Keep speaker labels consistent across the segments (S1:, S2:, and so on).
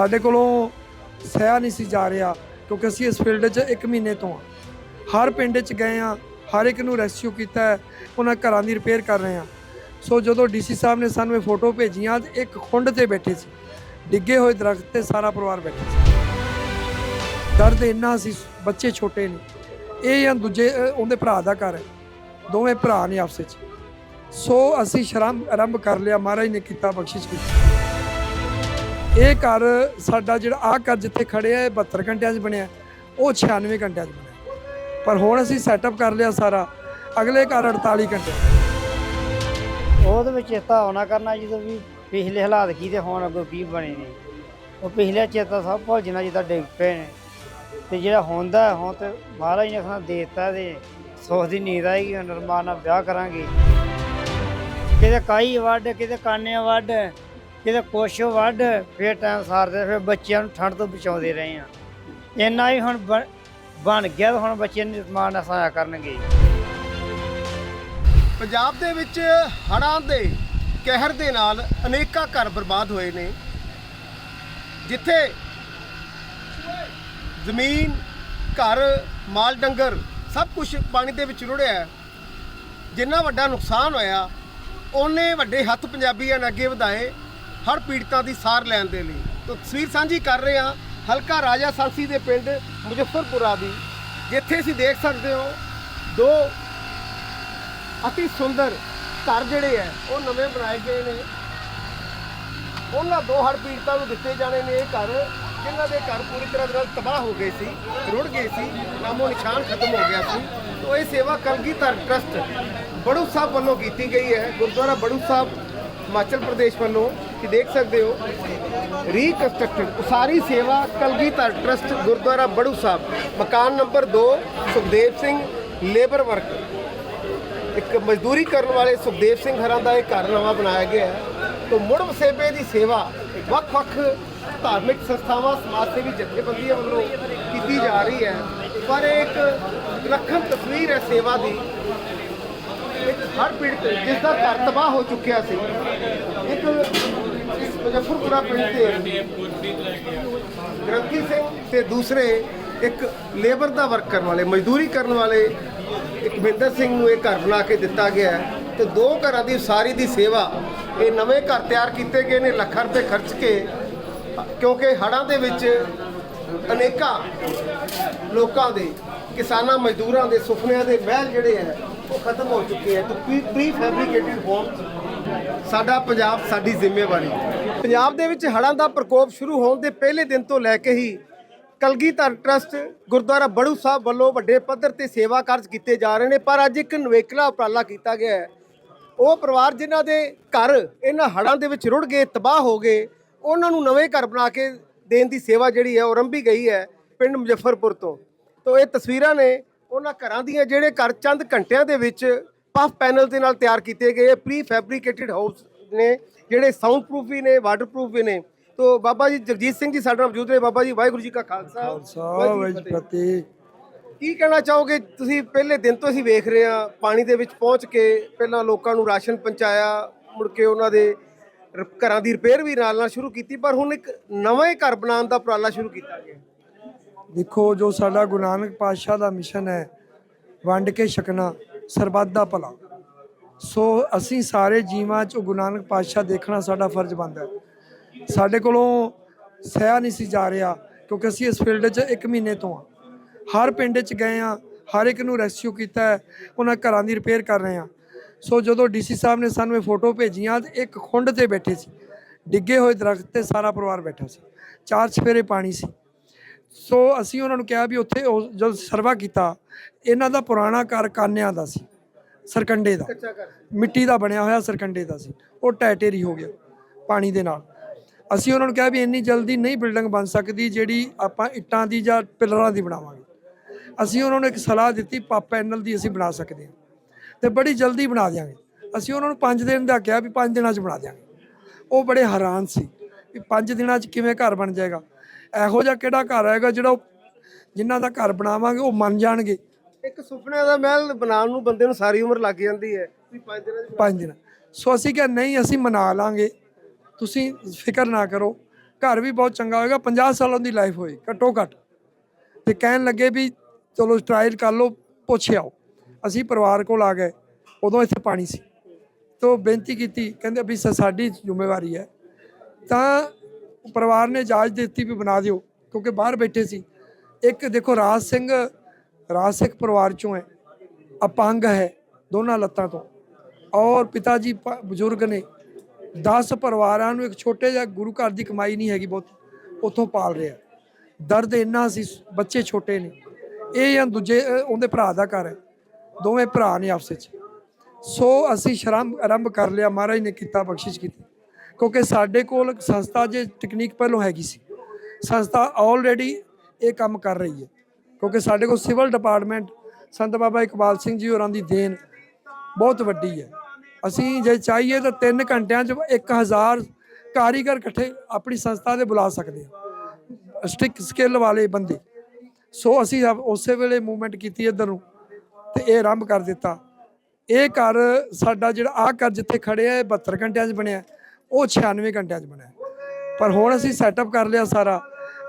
S1: ਸਾਡੇ ਕੋਲੋਂ ਸਹਿਆ ਨਹੀਂ ਸੀ ਜਾ ਰਿਹਾ, ਕਿਉਂਕਿ ਅਸੀਂ ਇਸ ਫੀਲਡ 'ਚ 1 ਮਹੀਨੇ ਤੋਂ ਆ ਹਰ ਪਿੰਡ 'ਚ ਗਏ ਆ ਹਰ ਇੱਕ ਨੂੰ ਰੈਸਕਿਊ ਕੀਤਾ ਹੈ, ਉਹਨਾਂ ਘਰਾਂ ਦੀ ਰਿਪੇਅਰ ਕਰ ਰਹੇ ਆ ਸੋ ਜਦੋਂ ਡੀਸੀ ਸਾਹਿਬ ਨੇ ਸਾਨੂੰ ਇਹ ਫੋਟੋ ਭੇਜੀਆਂ ਤੇ ਇੱਕ ਖੁੰਡ ਤੇ ਬੈਠੇ ਸੀ। ਡਿੱਗੇ ਹੋਏ ਦਰਖਤ ਤੇ ਸਾਰਾ ਪਰਿਵਾਰ ਬੈਠਾ ਸੀ। ਦਰਦ ਇੰਨਾ ਸੀ, ਬੱਚੇ ਛੋਟੇ ਨੇ। ਇਹ ਜਾਂ ਦੂਜੇ ਉਹਦੇ ਭਰਾ ਦਾ ਘਰ ਹੈ। ਦੋਵੇਂ ਭਰਾ ਨੇ ਆਪਸ ਵਿੱਚ। ਸੋ ਅਸੀਂ ਸ਼ਰਮ ਆਰੰਭ ਕਰ ਲਿਆ, ਮਹਾਰਾਜ ਨੇ ਕੀਤਾ ਬਖਸ਼ਿਸ਼ ਕੀਤੀ। ਇਹ ਘਰ ਸਾਡਾ ਜਿਹੜਾ ਆ ਘਰ ਜਿੱਥੇ ਖੜੇ ਆ, ਇਹ 72 ਘੰਟਿਆਂ 'ਚ ਬਣਿਆ। ਉਹ 96 ਘੰਟਿਆਂ 'ਚ ਬਣਿਆ। ਪਰ ਹੁਣ ਅਸੀਂ ਸੈਟਅਪ ਕਰ ਲਿਆ ਸਾਰਾ। ਅਗਲੇ ਘਰ 48 ਘੰਟੇ।
S2: ਉਹਦੇ ਵਿੱਚ ਚੇਤਾ ਆਉਣਾ ਕਰਨਾ ਜਦੋਂ ਵੀ ਪਿਛਲੇ ਹਾਲਾਤ ਕੀ ਤੇ ਹੁਣ ਅੱਗੋਂ ਕੀ ਬਣੇ ਨੇ। ਉਹ ਪਿਛਲੇ ਚੇਤਾ ਸਭ ਭੁੱਲ ਜਾਣਾ ਜਿੱਦਾਂ ਡਿੱਗ ਪਏ ਨੇ। ਤੇ ਜਿਹੜਾ ਹੁੰਦਾ ਹੁਣ ਤੇ ਮਹਾਰਾਜ ਨੇ ਖਾਣਾ ਦੇਤਾ ਤੇ ਸੁੱਖ ਦੀ ਨੀਂਦ ਆਏਗੀ, ਹੁਣ ਨਾਲ ਵਿਆਹ ਕਰਾਂਗੇ। ਕਿਤੇ ਕਾਈ ਵੱਢ, ਕਿਤੇ ਕਾਨੇ ਵੱਢ। ਕਿਤੇ ਕੁਛ ਵੱਢ, ਫਿਰ ਟਾਈਮ ਸਾਰਦੇ, ਫਿਰ ਬੱਚਿਆਂ ਨੂੰ ਠੰਡ ਤੋਂ ਬਚਾਉਂਦੇ ਰਹੇ ਆ ਇੰਨਾ ਹੀ ਹੁਣ ਬਣ- ਬਣ ਗਿਆ ਤਾਂ ਹੁਣ ਬੱਚੇ ਨੂੰ ਰਮਾਨ ਸਹਾਇਆ ਕਰਨਗੇ।
S3: ਪੰਜਾਬ ਦੇ ਵਿੱਚ ਹੜ੍ਹਾਂ ਦੇ ਕਹਿਰ ਦੇ ਨਾਲ ਅਨੇਕਾਂ ਘਰ ਬਰਬਾਦ ਹੋਏ ਨੇ। ਜਿੱਥੇ ਜ਼ਮੀਨ, ਘਰ, ਮਾਲ ਡੰਗਰ ਸਭ ਕੁਝ ਪਾਣੀ ਦੇ ਵਿੱਚ ਰੁੜਿਆ ਹੈ। ਜਿੰਨਾ ਵੱਡਾ ਨੁਕਸਾਨ ਹੋਇਆ, ਓਨੇ ਵੱਡੇ ਹੱਥ ਪੰਜਾਬੀਆਂ ਨੇ ਅੱਗੇ ਵਧਾਏ। ਹੜ੍ਹ ਪੀੜਤਾਂ ਦੀ ਸਾਰ ਲੈਣ ਦੇ ਲਈ। ਤਸਵੀਰ ਸਾਂਝੀ ਕਰ ਰਹੇ ਹਾਂ ਹਲਕਾ ਰਾਜਾ ਸਾਂਸੀ ਦੇ ਪਿੰਡ ਮੁਜ਼ੱਫਰਪੁਰਾ ਦੀ, ਜਿੱਥੇ ਅਸੀਂ ਦੇਖ ਸਕਦੇ ਹੋ ਦੋ ਅਤੀ ਸੁੰਦਰ ਘਰ ਜਿਹੜੇ ਹੈ, ਉਹ ਨਵੇਂ ਬਣਾਏ ਗਏ ਨੇ। ਉਹਨਾਂ ਦੋ ਹੜ ਪੀੜਤਾਂ ਨੂੰ ਦਿੱਤੇ ਜਾਣੇ ਨੇ ਇਹ ਘਰ, ਜਿਨ੍ਹਾਂ ਦੇ ਘਰ ਪੂਰੀ ਤਰ੍ਹਾਂ ਦੇ ਨਾਲ ਤਬਾਹ ਹੋ ਗਏ ਸੀ, ਰੁੜ ਗਏ ਸੀ, ਨਾਮੋ ਨਿਸ਼ਾਨ ਖਤਮ ਹੋ ਗਿਆ ਸੀ। ਤੋਂ ਇਹ ਸੇਵਾ ਕਲਗੀਧਰ ਟਰਸਟ ਬੜੂ ਸਾਹਿਬ ਵੱਲੋਂ ਕੀਤੀ ਗਈ ਹੈ, ਗੁਰਦੁਆਰਾ ਬੜੂ ਸਾਹਿਬ, ਹਿਮਾਚਲ ਪ੍ਰਦੇਸ਼ ਵੱਲੋਂ। ਕਿ ਦੇਖ ਸਕਦੇ ਹੋ ਰੀਕਨਸਟਰਕਟਡ ਉਸਾਰੀ ਸੇਵਾ ਕਲਗੀਧਰ ਟਰਸਟ ਗੁਰਦੁਆਰਾ ਬੜੂ ਸਾਹਿਬ। ਮਕਾਨ number 2 Sukhdev Singh labour worker ਇੱਕ ਮਜ਼ਦੂਰੀ ਕਰਨ ਵਾਲੇ ਸੁਖਦੇਵ ਸਿੰਘ ਹਰਾਂ ਦਾ ਇਹ ਘਰ ਨਵਾਂ ਬਣਾਇਆ ਗਿਆ ਹੈ। ਤੋਂ ਮੁੜ ਵਸੇਬੇ ਦੀ ਸੇਵਾ ਵੱਖ-ਵੱਖ ਧਾਰਮਿਕ ਸੰਸਥਾਵਾਂ, ਸਮਾਜ ਸੇਵੀ ਜਥੇਬੰਦੀਆਂ ਵੱਲੋਂ ਕੀਤੀ ਜਾ ਰਹੀ ਹੈ। ਪਰ ਇਹ ਇੱਕ ਵਿਲੱਖਣ ਤਸਵੀਰ ਹੈ ਸੇਵਾ ਦੀ। ਇੱਕ ਹਰ ਪੀੜਤ ਜਿਸ ਦਾ ਘਰ ਤਬਾਹ ਹੋ ਚੁੱਕਿਆ ਸੀ, ਇੱਕ ਮੁਜ਼ੱਫਰਪੁਰਾ ਪਿੰਡ ਤੇ ਗ੍ਰੰਥੀ ਸਿੰਘ ਤੇ ਦੂਸਰੇ ਇੱਕ ਲੇਬਰ ਦਾ ਵਰਕ ਕਰਨ ਵਾਲੇ ਮਜ਼ਦੂਰੀ ਕਰਨ ਵਾਲੇ ਇੱਕ ਮਹਿੰਦਰ ਸਿੰਘ ਨੂੰ ਇਹ ਘਰ ਬਣਾ ਕੇ ਦਿੱਤਾ ਗਿਆ ਹੈ ਤੇ ਦੋ ਘਰਾਂ ਦੀ ਉਸਾਰੀ ਦੀ ਸੇਵਾ ਇਹ ਨਵੇਂ ਘਰ ਤਿਆਰ ਕੀਤੇ ਗਏ ਨੇ ਲੱਖਾਂ ਰੁਪਏ ਖਰਚ ਕੇ ਕਿਉਂਕਿ ਹੜ੍ਹਾਂ ਦੇ ਵਿੱਚ ਅਨੇਕਾਂ ਲੋਕਾਂ ਦੇ ਕਿਸਾਨਾਂ ਮਜ਼ਦੂਰਾਂ ਦੇ ਸੁਪਨਿਆਂ ਦੇ ਮਹਿਲ ਜਿਹੜੇ ਹੈ ਉਹ ਖਤਮ ਹੋ ਚੁੱਕੇ ਹੈ ਤੇ ਪ੍ਰੀ ਫੈਬਰੀਕੇਟਡ ਹੋਮ ਸਾਡਾ ਪੰਜਾਬ ਸਾਡੀ ਜ਼ਿੰਮੇਵਾਰੀ ਪੰਜਾਬ ਦੇ ਵਿੱਚ ਹੜ੍ਹਾਂ ਦਾ ਪ੍ਰਕੋਪ ਸ਼ੁਰੂ ਹੋਣ ਦੇ ਪਹਿਲੇ ਦਿਨ ਤੋਂ ਲੈ ਕੇ ਹੀ ਕਲਗੀਧਰ ਟਰਸਟ, ਗੁਰਦੁਆਰਾ ਬੜੂ ਸਾਹਿਬ ਵੱਲੋਂ ਵੱਡੇ ਪੱਧਰ ਤੇ ਸੇਵਾ ਕਾਰਜ ਕੀਤੇ ਜਾ ਰਹੇ ਨੇ, ਪਰ ਅੱਜ ਇੱਕ ਨਵੇਕਲਾ ਉਪਰਾਲਾ ਕੀਤਾ ਗਿਆ ਹੈ। ਉਹ ਪਰਿਵਾਰ ਜਿਨ੍ਹਾਂ ਦੇ ਘਰ ਇਹਨਾਂ ਹੜ੍ਹਾਂ ਦੇ ਵਿੱਚ ਰੁੜ ਗਏ, ਤਬਾਹ ਹੋ ਗਏ, ਉਹਨਾਂ ਨੂੰ ਨਵੇਂ ਘਰ ਬਣਾ ਕੇ ਦੇਣ ਦੀ ਸੇਵਾ ਜਿਹੜੀ ਹੈ ਉਹ ਰੰਭੀ ਗਈ ਹੈ ਪਿੰਡ ਮੁਜ਼ੱਫਰਪੁਰ ਤੋਂ। ਤੋਂ ਇਹ ਤਸਵੀਰਾਂ ਨੇ ਉਹਨਾਂ ਘਰਾਂ ਦੀਆਂ ਜਿਹੜੇ ਘਰ ਚੰਦ ਘੰਟਿਆਂ ਦੇ ਵਿੱਚ ਪਫ ਪੈਨਲ ਦੇ ਨਾਲ ਤਿਆਰ ਕੀਤੇ ਗਏ ਪ੍ਰੀ ਫੈਬਰੀਕੇਟਡ ਹਾਊਸ ਨੇ। ਜਿਹੜੇ ਸਾਊਂਡ ਪ੍ਰੂਫ ਵੀ ਨੇ ਵਾਟਰ ਪ੍ਰੂਫ ਵੀ ਨੇ। ਤੋਂ ਬਾਬਾ ਜੀ ਜਗਜੀਤ ਸਿੰਘ ਜੀ ਸਾਡੇ ਨਾਲ ਮੌਜੂਦ ਨੇ। ਬਾਬਾ ਜੀ ਵਾਹਿਗੁਰੂ ਜੀ ਕਾ ਖਾਲਸਾ। ਵਾਹਿਗੁਰੂ ਜੀ ਕੀ ਫਤਿਹ। ਕੀ ਕਹਿਣਾ ਚਾਹੋਗੇ? ਤੁਸੀਂ ਪਹਿਲੇ ਦਿਨ ਤੋਂ ਅਸੀਂ ਵੇਖ ਰਹੇ ਆ ਪਾਣੀ ਦੇ ਵਿੱਚ ਪਹੁੰਚ ਕੇ ਪਹਿਲਾਂ ਲੋਕਾਂ ਨੂੰ ਰਾਸ਼ਨ ਪਹੁੰਚਾਇਆ ਮੁੜ ਕੇ ਉਹਨਾਂ ਦੇ ਘਰਾਂ ਦੀ ਰਿਪੇਅਰ ਵੀ ਨਾਲ ਨਾਲ ਸ਼ੁਰੂ ਕੀਤੀ ਪਰ ਹੁਣ ਇੱਕ ਨਵਾਂ ਹੀ ਘਰ ਬਣਾਉਣ ਦਾ ਉਪਰਾਲਾ ਸ਼ੁਰੂ ਕੀਤਾ ਗਿਆ।
S1: ਦੇਖੋ ਜੋ ਸਾਡਾ ਗੁਰੂ ਨਾਨਕ ਪਾਤਸ਼ਾਹ ਦਾ ਮਿਸ਼ਨ ਹੈ ਵੰਡ ਕੇ ਛਕਣਾ ਸਰਬੱਤ ਦਾ ਭਲਾ। ਸੋ ਅਸੀਂ ਸਾਰੇ ਜੀਵਾਂ 'ਚ ਗੁਰੂ ਨਾਨਕ ਪਾਤਸ਼ਾਹ ਦੇਖਣਾ ਸਾਡਾ ਫਰਜ਼ ਬਣਦਾ ਹੈ। ਸਾਡੇ ਕੋਲੋਂ ਸਹਿਆ ਨਹੀਂ ਸੀ ਜਾ ਰਿਹਾ ਕਿਉਂਕਿ ਅਸੀਂ ਇਸ ਫੀਲਡ 'ਚ 1 ਮਹੀਨੇ ਤੋਂ ਆ ਹਰ ਪਿੰਡ 'ਚ ਗਏ ਆ ਹਰ ਇੱਕ ਨੂੰ ਰੈਸਕਿਊ ਕੀਤਾ ਹੈ, ਉਹਨਾਂ ਘਰਾਂ ਦੀ ਰਿਪੇਅਰ ਕਰ ਰਹੇ ਆ ਸੋ ਜਦੋਂ ਡੀਸੀ ਸਾਹਿਬ ਨੇ ਸਾਨੂੰ ਇਹ ਫੋਟੋ ਭੇਜੀਆਂ ਤੇ ਇੱਕ ਖੁੰਡ ਤੇ ਬੈਠੇ ਸੀ। ਡਿੱਗੇ ਹੋਏ ਦਰਖਤ ਤੇ ਸਾਰਾ ਪਰਿਵਾਰ ਬੈਠਾ ਸੀ। ਚਾਰ ਚਫੇਰੇ ਪਾਣੀ ਸੀ। ਸੋ ਅਸੀਂ ਉਹਨਾਂ ਨੂੰ ਕਿਹਾ ਵੀ ਉੱਥੇ ਉਹ ਜਦ ਸਰਵਾ ਕੀਤਾ, ਇਹਨਾਂ ਦਾ ਪੁਰਾਣਾ ਘਰ ਕਾਨਿਆਂ ਦਾ ਸੀ। ਸਰਕੰਡੇ ਦਾ। ਮਿੱਟੀ ਦਾ ਬਣਿਆ ਹੋਇਆ ਸਰਕੰਡੇ ਦਾ ਸੀ। ਉਹ ਟੈਟੇਰੀ ਹੋ ਗਿਆ ਪਾਣੀ ਦੇ ਨਾਲ। ਅਸੀਂ ਉਹਨਾਂ ਨੂੰ ਕਿਹਾ ਵੀ ਇੰਨੀ ਜਲਦੀ ਨਹੀਂ ਬਿਲਡਿੰਗ ਬਣ ਸਕਦੀ ਜਿਹੜੀ ਆਪਾਂ ਇੱਟਾਂ ਦੀ ਜਾਂ ਪਿਲਰਾਂ ਦੀ ਬਣਾਵਾਂਗੇ। ਅਸੀਂ ਉਹਨਾਂ ਨੂੰ ਇੱਕ ਸਲਾਹ ਦਿੱਤੀ ਪਾ ਪੈਨਲ ਦੀ ਅਸੀਂ ਬਣਾ ਸਕਦੇ ਹਾਂ। ਤੇ ਬੜੀ ਜਲਦੀ ਬਣਾ ਦਿਆਂਗੇ। ਅਸੀਂ ਉਹਨਾਂ ਨੂੰ 5 ਦਿਨ ਦਾ ਕਿਹਾ ਵੀ 5 ਦਿਨਾਂ 'ਚ ਬਣਾ ਦਿਆਂਗੇ। ਉਹ ਬੜੇ ਹੈਰਾਨ ਸੀ ਵੀ 5 ਦਿਨਾਂ 'ਚ ਕਿਵੇਂ ਘਰ ਬਣ ਜਾਏਗਾ। ਇਹੋ ਜਿਹਾ ਕਿਹੜਾ ਘਰ ਆਏਗਾ ਜਿਹੜਾ ਜਿਨ੍ਹਾਂ ਦਾ ਘਰ ਬਣਾਵਾਂਗੇ ਉਹ ਮੰਨ ਜਾਣਗੇ।
S3: ਇੱਕ ਸੁਪਨਿਆਂ ਦਾ ਮਹਿਲ ਬਣਾਉਣ ਨੂੰ ਬੰਦੇ ਨੂੰ ਸਾਰੀ ਉਮਰ ਲੱਗ ਜਾਂਦੀ ਹੈ। ਵੀ ਪੰਜ ਦਿਨਾਂ 'ਚ
S1: ਪੰਜ ਦਿਨ। ਸੋ ਅਸੀਂ ਕਿਹਾ, ਨਹੀਂ, ਅਸੀਂ ਮਨਾ ਲਾਂਗੇ। ਤੁਸੀਂ ਫਿਕਰ ਨਾ ਕਰੋ। ਘਰ ਵੀ ਬਹੁਤ ਚੰਗਾ ਹੋਏਗਾ। 50 ਸਾਲਾਂ ਦੀ ਲਾਈਫ ਹੋਏ ਘੱਟੋ ਘੱਟ। ਤੇ ਕਹਿਣ ਲੱਗੇ ਵੀ, ਚਲੋ ਟਰਾਇਲ ਕਰ ਲਓ, ਪੁੱਛ ਆਓ। ਅਸੀਂ ਪਰਿਵਾਰ ਕੋਲ ਆ ਗਏ। ਉਦੋਂ ਇੱਥੇ ਪਾਣੀ ਸੀ। ਤੋਂ ਬੇਨਤੀ ਕੀਤੀ, ਕਹਿੰਦੇ ਵੀ ਸਾਡੀ ਜ਼ਿੰਮੇਵਾਰੀ ਹੈ। ਤਾਂ ਪਰਿਵਾਰ ਨੇ ਇਜਾਜ਼ਤ ਦਿੱਤੀ ਵੀ ਬਣਾ ਦਿਓ, ਕਿਉਂਕਿ ਬਾਹਰ ਬੈਠੇ ਸੀ। ਇੱਕ ਦੇਖੋ, ਰਾਜ ਸਿੰਘ ਰਾਜ ਪਰਿਵਾਰ ਚੋਂ ਹੈ, ਅਪੰਗ ਹੈ, ਦੋਨਾਂ ਲੱਤਾਂ ਤੋਂ। ਔਰ ਪਿਤਾ ਜੀ ਬਜ਼ੁਰਗ ਨੇ 10 ਪਰਿਵਾਰਾਂ ਨੂੰ ਇੱਕ ਛੋਟੇ ਜਿਹਾ ਗੁਰੂ ਘਰ ਦੀ ਕਮਾਈ ਨਹੀਂ ਹੈਗੀ ਬਹੁਤ, ਉੱਥੋਂ ਪਾਲ ਰਿਹਾ। ਦਰਦ ਇੰਨਾ ਸੀ, ਬੱਚੇ ਛੋਟੇ ਨੇ। ਇਹ ਜਾਂ ਦੂਜੇ ਉਹਦੇ ਭਰਾ ਦਾ ਘਰ ਹੈ। ਦੋਵੇਂ ਭਰਾ ਨੇ ਆਪਸ ਵਿੱਚ। ਸੋ ਅਸੀਂ ਸ਼ਰਮ, ਆਰੰਭ ਕਰ ਲਿਆ, ਮਹਾਰਾਜ ਨੇ ਕੀਤਾ, ਬਖਸ਼ਿਸ਼ ਕੀਤੀ। ਕਿਉਂਕਿ ਸਾਡੇ ਕੋਲ ਸੰਸਥਾ ਜੇ ਟੈਕਨੀਕ ਪਹਿਲਾਂ ਹੈਗੀ ਸੀ। ਸੰਸਥਾ ਆਲਰੇਡੀ ਇਹ ਕੰਮ ਕਰ ਰਹੀ ਹੈ। ਕਿਉਂਕਿ ਸਾਡੇ ਕੋਲ ਸਿਵਲ ਡਿਪਾਰਟਮੈਂਟ ਸੰਤ ਬਾਬਾ ਇਕਬਾਲ ਸਿੰਘ ਜੀ ਹੋਰਾਂ ਦੀ ਦੇਣ ਬਹੁਤ ਵੱਡੀ ਹੈ। ਅਸੀਂ ਜੇ ਚਾਹੀਏ ਤਾਂ 3 ਘੰਟਿਆਂ 'ਚ 1000 ਕਾਰੀਗਰ ਇਕੱਠੇ ਆਪਣੀ ਸੰਸਥਾ ਦੇ ਬੁਲਾ ਸਕਦੇ ਹਾਂ। ਸਟਿਕ ਸਕਿੱਲ ਵਾਲੇ ਬੰਦੇ। ਸੋ ਅਸੀਂ ਉਸੇ ਵੇਲੇ ਮੂਵਮੈਂਟ ਕੀਤੀ ਇੱਧਰ ਨੂੰ ਤੇ ਇਹ ਆਰੰਭ ਕਰ ਦਿੱਤਾ। ਇਹ ਘਰ ਸਾਡਾ ਜਿਹੜਾ ਆਹ ਘਰ ਜਿੱਥੇ ਖੜੇ ਆ, ਇਹ 72 ਘੰਟਿਆਂ 'ਚ ਬਣਿਆ। ਉਹ 96 ਘੰਟਿਆਂ 'ਚ ਬਣਿਆ। ਪਰ ਹੁਣ ਅਸੀਂ ਸੈਟਅਪ ਕਰ ਲਿਆ ਸਾਰਾ।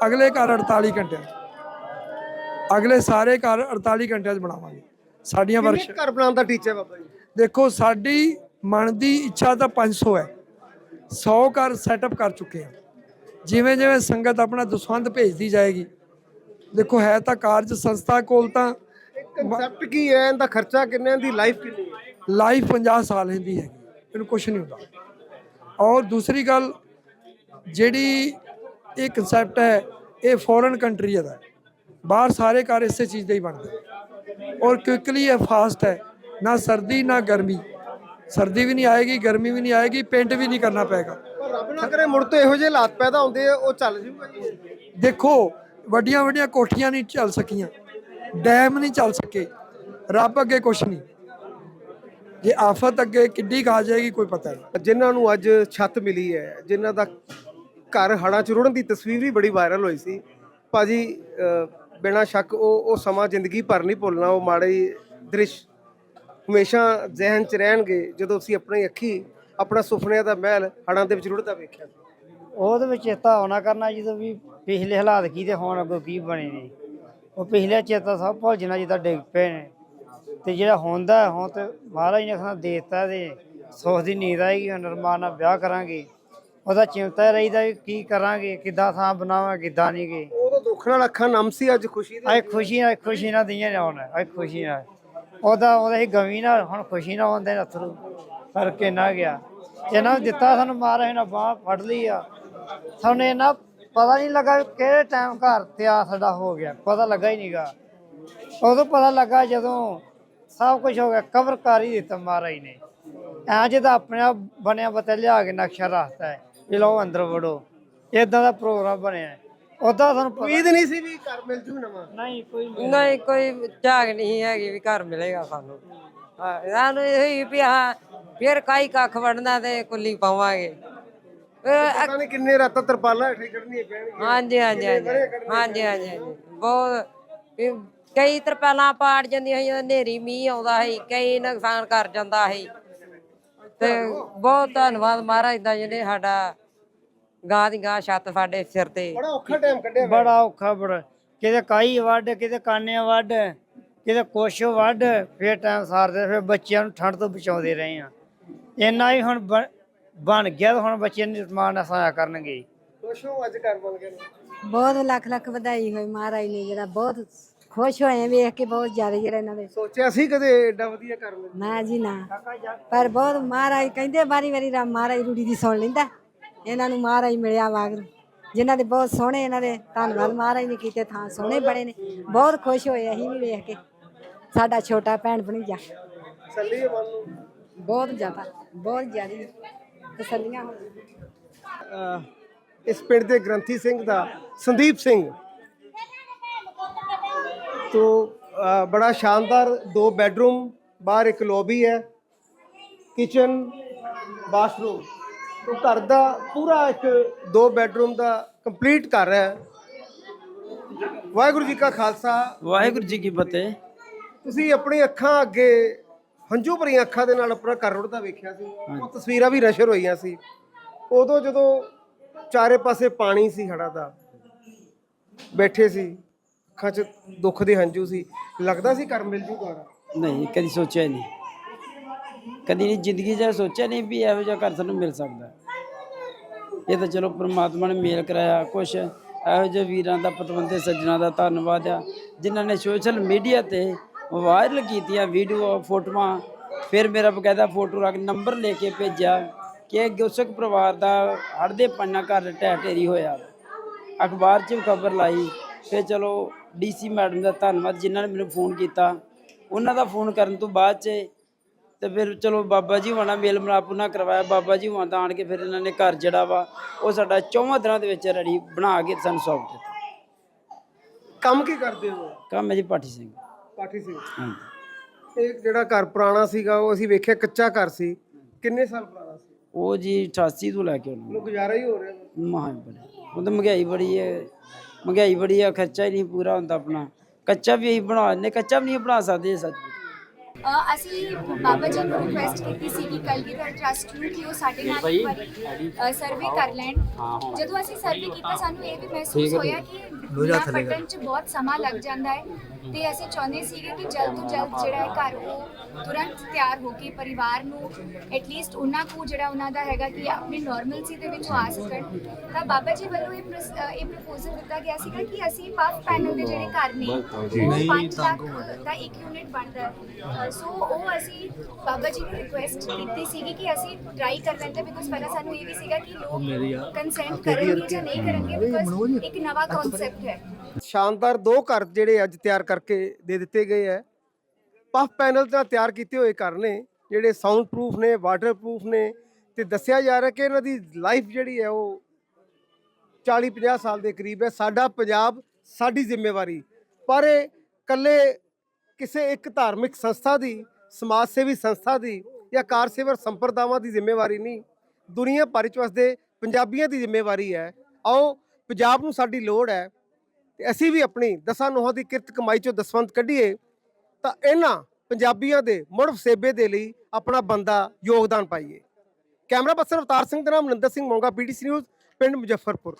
S1: ਅਗਲੇ ਘਰ 48 ਘੰਟਿਆਂ 'ਚ। ਅਗਲੇ ਸਾਰੇ ਘਰ 48 ਘੰਟਿਆਂ 'ਚ ਬਣਾਵਾਂਗੇ। ਸਾਡੀਆਂ
S3: ਕਿੰਨੇ ਘਰ ਬਣਾਉਣ ਦਾ ਟੀਚਾ ਬਾਬਾ ਜੀ?
S1: ਦੇਖੋ ਸਾਡੀ ਮਨ ਦੀ ਇੱਛਾ ਤਾਂ 500 ਹੈ। 100 ਘਰ ਸੈਟਅਪ ਕਰ ਚੁੱਕੇ ਹਾਂ। ਜਿਵੇਂ ਜਿਵੇਂ ਸੰਗਤ ਆਪਣਾ ਦਸਵੰਧ ਭੇਜਦੀ ਜਾਏਗੀ। ਦੇਖੋ ਹੈ ਤਾਂ ਕਾਰਜ ਸੰਸਥਾ ਕੋਲ ਤਾਂ
S3: ਕਨਸੈਪਟ ਕੀ ਹੈ? ਇਹਦਾ ਖਰਚਾ ਕਿੰਨਾ ਦੀ? ਲਾਈਫ ਕਿੰਨੀ ਹੈ?
S1: ਲਾਈਫ 50 ਸਾਲ ਹੁੰਦੀ ਹੈਗੀ ਇਹਨੂੰ ਕੁਝ ਨਹੀਂ ਹੁੰਦਾ। ਔਰ ਦੂਸਰੀ ਗੱਲ ਜਿਹੜੀ ਇਹ ਕਨਸੈਪਟ ਹੈ ਇਹ ਫੋਰਨ ਕੰਟਰੀ ਦਾ ਹੈ। ਬਾਹਰ ਸਾਰੇ ਘਰ ਇਸੇ ਚੀਜ਼ ਦੇ ਹੀ ਬਣਦੇ। ਔਰ ਕੁਇਕਲੀ ਇਹ ਫਾਸਟ ਹੈ। ਨਾ ਸਰਦੀ ਨਾ ਗਰਮੀ। ਸਰਦੀ ਵੀ ਨਹੀਂ ਆਏਗੀ ਗਰਮੀ ਵੀ ਨਹੀਂ ਆਏਗੀ ਪੇਂਟ ਵੀ ਨਹੀਂ ਕਰਨਾ ਪਏਗਾ।
S3: ਪਰ ਰੱਬ ਨਾ ਕਰੇ ਮੁੜ ਤੋਂ ਇਹੋ ਜਿਹੇ ਹਾਲਾਤ ਪੈਦਾ ਹੁੰਦੇ ਆ ਉਹ ਚੱਲ ਜੂਗਾ ਜੀ।
S1: ਦੇਖੋ ਵੱਡੀਆਂ ਵੱਡੀਆਂ ਕੋਠੀਆਂ ਨਹੀਂ ਚੱਲ ਸਕੀਆਂ। ਡੈਮ ਨਹੀਂ ਚੱਲ ਸਕੇ। ਰੱਬ ਅੱਗੇ ਕੁਛ ਨਹੀਂ। ਜੇ ਆਫਤ ਅੱਗੇ ਕਿੱਡੀ ਆ ਜਾਏਗੀ ਕੋਈ ਪਤਾ ਨਹੀਂ।
S3: ਜਿਨ੍ਹਾਂ ਨੂੰ ਅੱਜ ਛੱਤ ਮਿਲੀ ਹੈ ਜਿਨ੍ਹਾਂ ਦਾ ਘਰ ਹੜਾਂ ਚ ਰੁੜਨ ਦੀ ਤਸਵੀਰ ਵੀ ਬੜੀ ਵਾਇਰਲ ਹੋਈ ਸੀ। ਭਾਜੀ ਬਿਨਾਂ ਸ਼ੱਕ ਉਹ ਉਹ ਸਮਾਂ ਜ਼ਿੰਦਗੀ ਭਰ ਨਹੀਂ ਭੁੱਲਣਾ, ਉਹ ਮਾੜੇ ਦ੍ਰਿਸ਼ ਹਮੇਸ਼ਾ ਜ਼ਿਹਨ ਚ ਰਹਿਣਗੇ ਜਦੋਂ ਅਸੀਂ ਆਪਣੀ ਅੱਖੀ, ਆਪਣਾ ਸੁਪਨਿਆਂ ਦਾ ਮਹਿਲ ਹੜਾਂ ਦੇ ਵਿੱਚ ਰੁੜਦਾ ਵੇਖਿਆ।
S2: ਉਹਦੇ ਵਿੱਚ ਚੇਤਾ ਆਉਣਾ ਕਰਨਾ ਜਦੋਂ ਵੀ ਪਿਛਲੇ ਹਾਲਾਤ ਕੀ ਤੇ ਹੁਣ ਅੱਗੋਂ ਕੀ ਬਣੇ ਨੇ। ਉਹ ਪਿਛਲੇ ਚੇਤਾ ਸਭ ਭੁੱਲ ਜਾਣਾ ਜਿੱਦਾਂ ਡਿੱਗ ਪਏ ਨੇ। ਤੇ ਜਿਹੜਾ ਹੁੰਦਾ ਹੁਣ ਤੇ ਮਹਾਰਾਜ ਨੇ ਖਾਣਾ ਦੇਤਾ ਦੇ ਸੁੱਖ ਦੀ ਨੀਂਦ ਆਏਗੀ, ਹੁਣ ਨਰਮਾਨ ਨਾਲ ਵਿਆਹ ਕਰਾਂਗੇ। ਉਹਦਾ ਚਿੰਤਾ ਰਹੀਦਾ ਵੀ ਕੀ ਕਰਾਂਗੇ ਕਿੱਦਾਂ ਥਾਂ ਬਣਾਵਾਂਗੇ ਕਿੱਦਾਂ ਨਹੀਂ ਗੇ।
S3: ਉਦੋਂ ਦੁੱਖ ਨਾਲ ਅੱਖਾਂ ਨਮ ਸੀ ਅੱਜ ਖੁਸ਼ੀ ਦੇ।
S2: ਅੱਜ ਖੁਸ਼ੀ ਨਾਲ ਖੁਸ਼ੀ ਨਾਲ ਦੀਆਂ ਨੇ ਹੁਣ ਅੱਜ ਖੁਸ਼ੀ ਨਾਲ। ਉਹਦਾ ਉਹਦਾ ਹੀ ਗਮੀ ਨਾਲ ਹੁਣ ਖੁਸ਼ੀ ਨਾਲ ਆਉਂਦੇ ਨੇ ਅਥਰੂ। ਕਰਕੇ ਨਾ ਗਿਆ ਇਹਨਾਂ ਨੂੰ ਦਿੱਤਾ ਸਾਨੂੰ ਮਹਾਰਾਜ ਨੇ ਬਾਹ ਫੜ ਲਈ ਆ। ਸਾਨੂੰ ਇਹਨਾਂ ਪਤਾ ਨਹੀਂ ਲੱਗਾ ਵੀ ਕਿਹੜੇ ਟਾਈਮ ਘਰ ਤਿਆਰ ਸਾਡਾ ਹੋ ਗਿਆ। ਪਤਾ ਲੱਗਾ ਹੀ ਨਹੀਂਗਾ ਉਦੋਂ ਪਤਾ ਲੱਗਾ ਜਦੋਂ ਸਭ ਕੁਝ ਹੋ ਗਿਆ ਕਵਰ ਕਰ ਹੀ ਦਿੱਤਾ ਮਹਾਰਾਜ ਨੇ। ਐਂ ਜਿਹਦਾ ਆਪਣੇ ਆਪ ਬਣਿਆ ਬਤੇ ਲਿਆ ਕੇ ਨਕਸ਼ਾ ਰੱਖਤਾ ਹੈ। ਵੀ ਲਓ ਅੰਦਰ ਵੜੋ। ਇਦਾਂ ਦਾ ਪ੍ਰੋਗਰਾਮ ਬਣਿਆ ਉਦਾਂ ਸਾਨੂੰ ਪਤਾ
S3: ਉਮੀਦ ਨਹੀਂ ਸੀ ਵੀ ਘਰ ਮਿਲ ਜੂ ਨਵਾਂ।
S2: ਨਹੀਂ ਕੋਈ
S4: ਨਹੀਂ। ਕੋਈ ਝਾਗ ਨਹੀਂ ਹੈਗੀ ਵੀ ਘਰ ਮਿਲੇਗਾ ਸਾਨੂੰ। ਹਾਂ, ਸਾਨੂੰ ਇਹ ਹੀ ਵੀ ਹਾਂ ਫਿਰ ਕਾਈ ਕੱਖ ਵੜਨਾ ਤੇ ਕੁੱਲੀ ਪਾਵਾਂਗੇ।
S3: ਪਤਾ ਨਹੀਂ ਕਿੰਨੇ ਰਾਤਾਂ ਤਰਪਾਲਾਂ ਹੇਠੇ ਕੱਢਣੀਆਂ ਪੈਣਗੀਆਂ।
S4: ਹਾਂਜੀ ਹਾਂਜੀ ਹਾਂਜੀ। ਹਾਂਜੀ ਹਾਂਜੀ ਹਾਂਜੀ। ਬਹੁਤ ਕਈ ਤਰਪਾਲਾਂ ਪਾੜ ਜਾਂਦੀਆਂ ਸੀ ਜਦੋਂ ਹਨੇਰੀ ਮੀਂਹ ਆਉਂਦਾ ਸੀ ਕਈ ਨੁਕਸਾਨ ਕਰ ਜਾਂਦਾ ਸੀ। ਤੇ ਬਹੁਤ ਧੰਨਵਾਦ ਮਹਾਰਾਜ ਦਾ ਜਿਹਨੇ ਸਾਡਾ ਗਾਂ ਦੀ ਗਾਂ ਛੱਤ ਸਾਡੇ ਸਿਰ ਤੇ।
S3: ਬੜਾ ਔਖਾ ਟਾਈਮ ਕੱਢਿਆ
S2: ਬੜਾ ਔਖਾ ਬੜਾ। ਕਿਤੇ ਕਾਈ ਵੱਢ ਕਿਤੇ ਕਾਨੇ ਵੱਢ ਕਿਤੇ ਕੁਛ ਵੱਢ ਫੇਰ ਟਾਈਮ ਸਾਰਦੇ ਫਿਰ ਬੱਚਿਆਂ ਨੂੰ ਠੰਡ ਤੋਂ ਬਚਾਉਂਦੇ ਰਹੇ ਆ ਇੰਨਾ ਹੀ ਹੁਣ ਬਣ- ਬਣ ਗਿਆ ਤਾਂ ਹੁਣ ਬੱਚੇ ਨਿਰਮਾਣ ਅਸਾਇਆ ਕਰਨਗੇ।
S3: ਖੁਸ਼ ਹੋ ਅੱਜ ਘਰ ਬਣ ਗਏ ਨੇ।
S5: ਬਹੁਤ ਲੱਖ ਲੱਖ ਵਧਾਈ ਹੋਈ ਮਹਾਰਾਜ ਨੇ ਜਿਹੜਾ ਬਹੁਤ ਖੁਸ਼ ਹੋਏ ਵੇਖ ਕੇ ਬਹੁਤ ਜ਼ਿਆਦਾ ਜਿਹੜਾ ਇਹਨਾਂ ਦੇ।
S3: ਸੋਚਿਆ ਸੀ ਕਦੇ ਐਡਾ ਵਧੀਆ ਘਰ ਮਿਲ
S5: ਨਾ ਜੀ ਨਾ। ਪਰ ਬਹੁਤ ਮਹਾਰਾਜ ਕਹਿੰਦੇ ਵਾਰੀ ਵਾਰੀ ਰਾ ਮਹਾਰਾਜ ਰੂੜੀ ਦੀ ਸੁਣ ਲੈਂਦਾ। ਇਹਨਾਂ ਨੂੰ ਮਹਾਰਾਜ ਮਿਲਿਆ ਵਾਗਰੂ ਜਿਨ੍ਹਾਂ ਦੇ ਬਹੁਤ ਸੋਹਣੇ ਇਹਨਾਂ ਦੇ ਧੰਨਵਾਦ ਮਹਾਰਾਜ ਨੇ ਕੀਤੇ ਥਾਂ ਸੋਹਣੇ ਬੜੇ ਨੇ। ਬਹੁਤ ਖੁਸ਼ ਹੋਏ ਅਸੀਂ ਵੀ ਵੇਖ ਕੇ। ਸਾਡਾ ਛੋਟਾ ਭੈਣ ਭਣੀਜਾ
S3: ਸੱਲੀ ਮਨ ਨੂੰ।
S5: ਬਹੁਤ ਜ਼ਿਆਦਾ ਬਹੁਤ ਜ਼ਿਆਦਾ ਤਸੱਲੀਆਂ
S3: ਅਹ ਇਸ ਪਿੰਡ ਦੇ ਗ੍ਰੰਥੀ ਸਿੰਘ ਦਾ ਸੰਦੀਪ ਸਿੰਘ। ਤੋਂ ਅਹ ਬੜਾ ਸ਼ਾਨਦਾਰ ਦੋ ਬੈੱਡਰੂਮ ਬਾਹਰ ਇੱਕ ਲੌਬੀ ਹੈ ਕਿਚਨ ਬਾਥਰੂਮ। ਘਰ ਦਾ ਪੂਰਾ ਇੱਕ ਦੋ ਬੈੱਡਰੂਮ ਦਾ ਕੰਪਲੀਟ ਘਰ ਹੈ। ਵਾਹਿਗੁਰੂ ਜੀ ਕਾ ਖਾਲਸਾ।
S6: ਵਾਹਿਗੁਰੂ ਜੀ ਕੀ ਫਤਿਹ।
S3: ਤੁਸੀਂ ਆਪਣੀ ਅੱਖਾਂ ਅੱਗੇ ਹੰਝੂ ਭਰੀਆਂ ਅੱਖਾਂ ਦੇ ਨਾਲ ਆਪਣਾ ਘਰ ਰੁੜਦਾ ਵੇਖਿਆ ਸੀ। ਉਹ ਤਸਵੀਰਾਂ ਵੀ ਨਸ਼ਰ ਹੋਈਆਂ ਸੀ। ਉਦੋਂ ਜਦੋਂ ਚਾਰੇ ਪਾਸੇ ਪਾਣੀ ਸੀ ਹੜਾ ਦਾ ਬੈਠੇ ਸੀ ਅੱਖਾਂ 'ਚ ਦੁੱਖ ਦੇ ਹੰਝੂ ਸੀ। ਲੱਗਦਾ ਸੀ ਘਰ ਮਿਲ ਜੂਗਾ
S6: ਨਹੀਂ ਕਦੀ ਸੋਚਿਆ ਨਹੀਂ। ਕਦੀ ਨਹੀਂ ਜ਼ਿੰਦਗੀ 'ਚ ਸੋਚਿਆ ਨਹੀਂ ਵੀ ਇਹੋ ਜਿਹਾ ਘਰ ਸਾਨੂੰ ਮਿਲ ਸਕਦਾ। ਇਹ ਤਾਂ ਚਲੋ ਪ੍ਰਮਾਤਮਾ ਨੇ ਮੇਲ ਕਰਾਇਆ, ਕੁਛ ਇਹੋ ਜਿਹੇ ਵੀਰਾਂ ਦਾ, ਪਤਵੰਤੇ ਸੱਜਣਾ ਦਾ ਧੰਨਵਾਦ ਆ, ਜਿਨ੍ਹਾਂ ਨੇ ਸੋਸ਼ਲ ਮੀਡੀਆ ਤੇ ਵਾਇਰਲ ਕੀਤੀਆਂ ਵੀਡੀਓ ਫੋਟੋਆਂ। ਫਿਰ ਮੇਰਾ ਬਕਾਇਦਾ ਫੋਟੋ ਰੱਖ ਨੰਬਰ ਲੈ ਕੇ ਭੇਜਿਆ ਕਿ ਗੁਰਸਿੱਖ ਪਰਿਵਾਰ ਦਾ ਹੜ੍ਹ ਦੇ ਪੰਨਾ ਘਰ ਢਹਿ ਢੇਰੀ ਹੋਇਆ। ਅਖਬਾਰ 'ਚ ਖਬਰ ਲਾਈ, ਫਿਰ ਚਲੋ ਡੀਸੀ ਮੈਡਮ ਦਾ ਧੰਨਵਾਦ, ਜਿਨ੍ਹਾਂ ਨੇ ਮੈਨੂੰ ਫੋਨ ਕੀਤਾ। ਉਹਨਾਂ ਦਾ ਫੋਨ ਕਰਨ ਤੋਂ ਬਾਅਦ 'ਚ ਤੇ ਫਿਰ ਚਲੋ ਬਾਬਾ ਜੀ ਹੋਣਾ ਮੇਲ ਮਿਲਾਪ ਉਹਨਾਂ ਕਰਵਾਇਆ ਬਾਬਾ ਜੀ ਹੋਣਾ ਦਾ ਆਣ ਕੇ ਫਿਰ ਇਹਨਾਂ ਨੇ ਘਰ ਜਿਹੜਾ ਵਾ ਉਹ ਸਾਡਾ ਚੌਵਾਂ ਦਿਨਾਂ ਦੇ ਵਿੱਚ ਰੈਡੀ ਬਣਾ ਕੇ ਸਾਨੂੰ ਸੌਂਪ ਦਿੱਤਾ।
S3: ਕੰਮ ਕੀ ਕਰਦੇ ਹੋ?
S6: ਕੰਮ ਹੈ ਜੀ ਪਾਠੀ ਸਿੰਘ।
S3: ਪਾਠੀ ਸਿੰਘ।
S6: ਹਾਂਜੀ।
S3: ਇਹ ਜਿਹੜਾ ਘਰ ਪੁਰਾਣਾ ਸੀਗਾ ਉਹ ਅਸੀਂ ਵੇਖਿਆ ਕੱਚਾ ਘਰ ਸੀ। ਕਿੰਨੇ ਸਾਲ ਪੁਰਾਣਾ ਸੀ?
S6: ਉਹ ਜੀ 88 ਤੋਂ ਲੈ ਕੇ ਉਹਨਾਂ
S3: ਨੂੰ ਗੁਜ਼ਾਰਾ ਹੀ ਹੋ ਰਿਹਾ।
S6: ਮਹਾਂ ਬੜੀ। ਉਹ ਤਾਂ ਮਹਿੰਗਾਈ ਬੜੀ ਹੈ। ਮਹਿੰਗਾਈ ਬੜੀ ਹੈ ਖਰਚਾ ਹੀ ਨਹੀਂ ਪੂਰਾ ਹੁੰਦਾ ਆਪਣਾ। ਕੱਚਾ ਵੀ ਅਸੀਂ ਬਣਾ ਲੈਂਦੇ ਕੱਚਾ ਵੀ ਨਹੀਂ ਬਣਾ ਸਕਦੇ ਸੱਚ।
S7: ਅਸੀਂ ਬਾਬਾ ਜੀ ਨੂੰ ਰਿਕੁਐਸਟ ਕੀਤੀ ਸੀ ਕਿ ਕਲਗੀਧਰ ਟਰਸਟ ਨੂੰ ਕਿ ਉਹ ਸਾਡੇ ਨਾਲ ਇੱਕ ਵਾਰੀ ਸਰਵੇ ਕਰ ਲੈਣ। ਜਦੋਂ ਅਸੀਂ ਸਰਵੇ ਕੀਤਾ ਸਾਨੂੰ ਇਹ ਵੀ ਮਹਿਸੂਸ ਹੋਇਆ ਕਿ ਬਿਨਾਂ ਪੱਟਣ 'ਚ ਬਹੁਤ ਸਮਾਂ ਲੱਗ ਜਾਂਦਾ ਹੈ। ਤੇ ਅਸੀਂ ਚਾਹੁੰਦੇ ਸੀਗੇ ਕਿ ਜਲਦ ਤੋਂ ਜਲਦ ਜਿਹੜਾ ਹੈ ਘਰ ਉਹ ਤੁਰੰਤ ਤਿਆਰ ਹੋ ਕੇ ਪਰਿਵਾਰ ਨੂੰ ਐਟਲੀਸਟ ਉਹਨਾਂ ਕੋ ਜਿਹੜਾ ਉਹਨਾਂ ਦਾ ਹੈਗਾ ਕਿ ਆਪਣੀ ਨਾਰਮਲਸੀ ਦੇ ਵਿੱਚ ਆ ਸਕਣ। ਤਾਂ ਬਾਬਾ ਜੀ ਵੱਲੋਂ ਇਹ ਪ੍ਰਸ- ਅ, ਇਹ ਪ੍ਰਪੋਜ਼ਲ ਦਿੱਤਾ ਗਿਆ ਸੀਗਾ ਕਿ ਅਸੀਂ ਪਫ ਪੈਨਲ ਦੇ ਜਿਹੜੇ ਘਰ ਨੇ ਉਹ 5 ਲੱਖ ਦਾ ਇੱਕ ਯੂਨਿਟ ਬਣਦਾ ਹੈ। ਸੋ ਉਹ ਅਸੀਂ ਬਾਬਾ ਜੀ ਨੂੰ ਰਿਕੁਐਸਟ ਕੀਤੀ ਸੀਗੀ ਕਿ ਅਸੀਂ ਟਰਾਈ ਕਰ ਲੈਂਦੇ ਬਿਕੋਜ਼ ਪਹਿਲਾਂ ਸਾਨੂੰ ਇਹ ਵੀ ਸੀਗਾ ਕਿ ਲੋਕ ਕੰਸੈਂਟ ਕਰਨਗੇ ਜਾਂ ਨਹੀਂ ਕਰਨਗੇ ਬਿਕੋਜ਼ ਇੱਕ ਨਵਾਂ ਕਨਸੈਪਟ ਹੈ।
S3: ਸ਼ਾਨਦਾਰ ਦੋ ਘਰ ਜਿਹੜੇ ਅੱਜ ਤਿਆਰ ਕਰਕੇ ਦੇ ਦਿੱਤੇ ਗਏ ਹੈ। ਪਫ ਪੈਨਲ ਦਾ ਤਿਆਰ ਕੀਤੇ ਹੋਏ ਘਰ ਨੇ, ਜਿਹੜੇ ਸਾਊਂਡ ਪ੍ਰੂਫ ਨੇ ਵਾਟਰ ਪ੍ਰੂਫ ਨੇ, ਤੇ ਦੱਸਿਆ ਜਾ ਰਿਹਾ ਕਿ ਇਹਨਾਂ ਦੀ ਲਾਈਫ ਜਿਹੜੀ ਹੈ ਉਹ 40 50 ਸਾਲ ਦੇ ਕਰੀਬ ਹੈ। ਸਾਡਾ ਪੰਜਾਬ ਸਾਡੀ ਜ਼ਿੰਮੇਵਾਰੀ। ਪਰ ਇਹ ਇਕੱਲੇ ਕਿਸੇ ਇੱਕ ਧਾਰਮਿਕ ਸੰਸਥਾ ਦੀ, ਸਮਾਜ ਸੇਵੀ ਸੰਸਥਾ ਦੀ ਜਾਂ ਕਾਰ ਸੇਵਰ ਸੰਪਰਦਾਵਾਂ ਦੀ ਜ਼ਿੰਮੇਵਾਰੀ ਨਹੀਂ। ਦੁਨੀਆ ਭਰ ਚ ਵਸਦੇ ਪੰਜਾਬੀਆਂ ਦੀ ਜ਼ਿੰਮੇਵਾਰੀ ਹੈ। ਆਓ, ਪੰਜਾਬ ਨੂੰ ਸਾਡੀ ਲੋੜ ਹੈ। ਤੇ ਅਸੀਂ ਵੀ ਆਪਣੀ ਦਸਾਂ ਨੋਹਾਂ ਦੀ ਕਿਰਤ ਕਮਾਈ ਚੋਂ ਦਸਵੰਤ ਕੱਢੀਏ, ਤਾਂ ਇਹਨਾਂ ਪੰਜਾਬੀਆਂ ਦੇ ਮੁੜ ਵਸੇਬੇ ਦੇ ਲਈ ਆਪਣਾ ਬੰਦਾ ਯੋਗਦਾਨ ਪਾਈਏ। ਕੈਮਰਾ ਪਰਸਨ ਅਵਤਾਰ ਸਿੰਘ ਦੇ ਨਾਮ ਮਨਿੰਦਰ ਸਿੰਘ ਮੋਂਗਾ ਪੀਟੀਸੀ ਨਿਊਜ਼, ਪਿੰਡ ਮੁਜ਼ੱਫਰਪੁਰ।